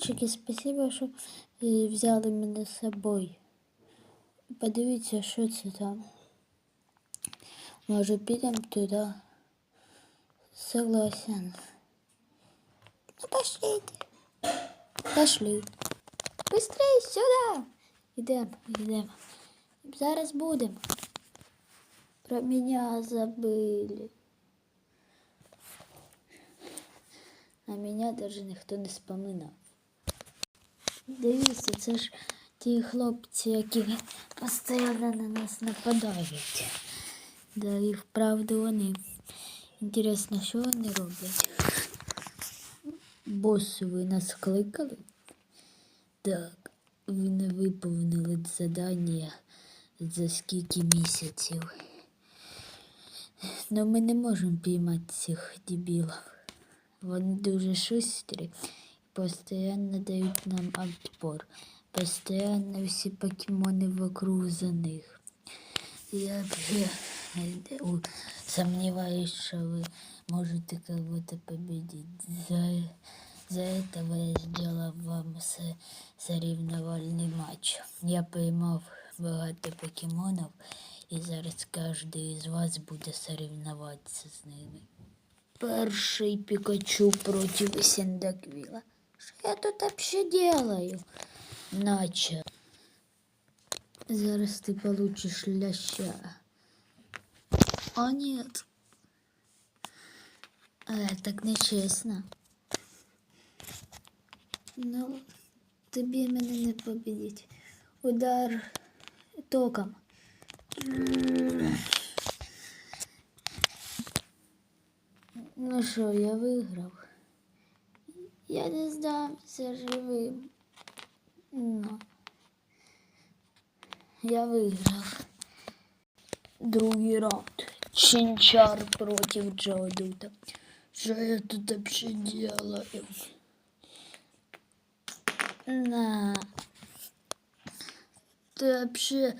Мальчики, спасибо, що е, взяли мене з собою. Подивіться, що це там. Може, підемо туди. Согласен. Ну, пошлите. Пошли. Быстрей сюди. Ідемо, ідемо. Зараз будемо. Про мене забили. А мене даже ніхто не споминав. Дивіться, це ж ті хлопці, які постійно на нас нападають. Да, і вправду вони. Інтересно, що вони роблять? Бос, ви нас кликали? Так, ви не виповнили задання за скільки місяців. Ну ми не можемо піймати цих дебілів. Вони дуже шустрі, постійно дають нам отпор. Постійно всі покемони вокруг за них. Я сомневаюсь, что вы можете кого-то победить. За, за этого я сделал вам со- соревновальний матч. Я поймав багато покемонів, і зараз кожен із вас буде соревноватися з ними. Перший Пікачу проти Сіндаквіла. Що я тут вообще делаю? Наче. Зараз ти получиш ляща. О, нет. Э, так нечесно. Ну, тобі мене не победить. Удар током. Ну що, я виграв. Я не здамся живим. Ну. Я виграв. Другий раунд. Чинчар против Джоудута. Что я тут вообще делаю? На. Ты вообще...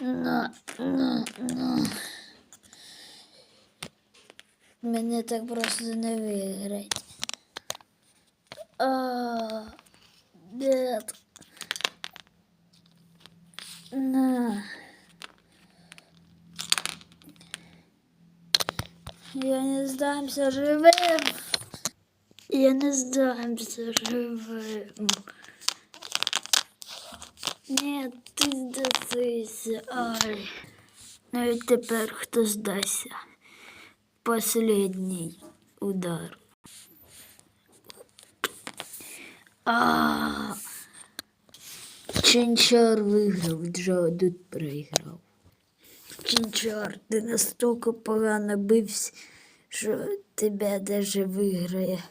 На, на, на. Мене так просто не виграть. А, нет. На. Я не здамся живим. Я не здамся живим. Ні, ти здасися. Ай. Навіть тепер хто здасться. Последній удар. Чинчар виграв, Джо тут проіграв. Чинчар, ти настільки погано бився, що тебе даже виграє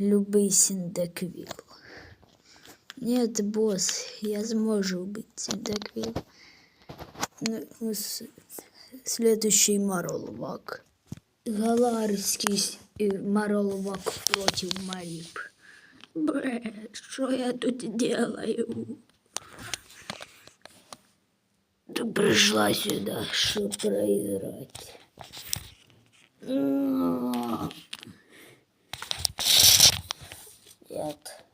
любий сіндаквіл. Ні, бос, я зможу вбити сіндаквіл. Ну, с- Следующий Маролвак. Галарський Маролвак проти Маріб. Бре, що я тут делаю? Ты пришла сюда, чтобы проиграть. Нет,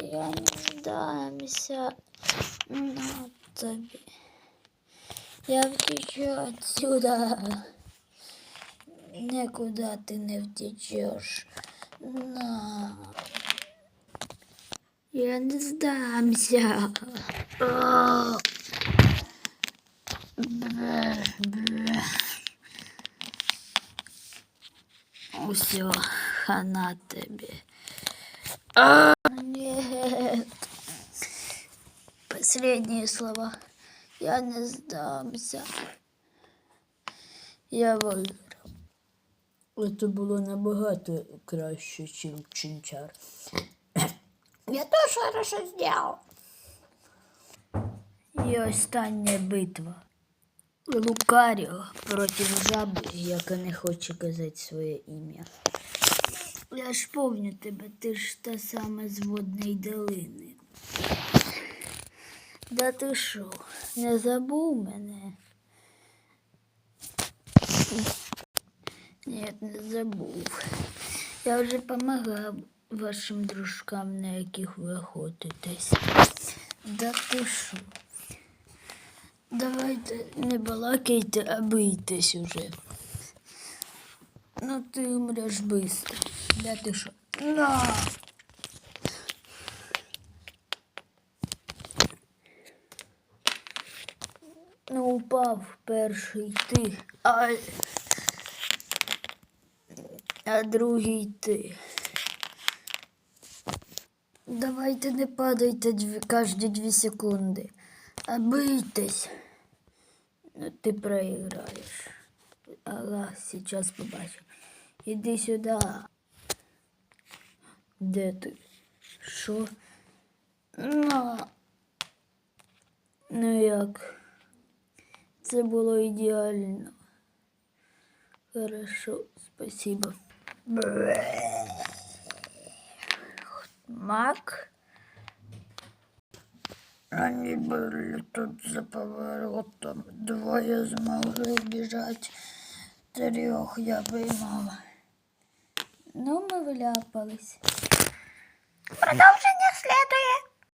я не сдамся на тебе. Я втечу отсюда. Никуда ты не втечешь. На. Я не. Бре, бре. Все, хана тебе. А, нет. Последние слова. Я не сдамся. Я виграв. Це було набагато краще, ніж Чинчар. Я теж хорошо зробив. І остання битва. Лукаріо проти жаби, яка не хоче казати своє ім'я. Я ж помню тебе, ти ж та сама з водної долини. Да ти що, не забув мене? Ні, не забув. Я вже помагав вашим дружкам, на яких ви охотитесь. Да ти? Давайте не балакайте, а бийтесь уже. Ну ти умреш быстро. Да ти що? На! Ну, упав перший ти, а, а другий ти. Давайте не падайте дві, кожні дві секунди, а бийтесь. Ну, ти проіграєш. Ага, сейчас побачу. Іди сюди. Де ти? Що? На. Ну як? Це було ідеально. Хорошо, спасибо. Мак. Они были тут за поворотом. Двое змогли біжать. Трьох я поймала. Ну, ми вляпались. Продовження слідує.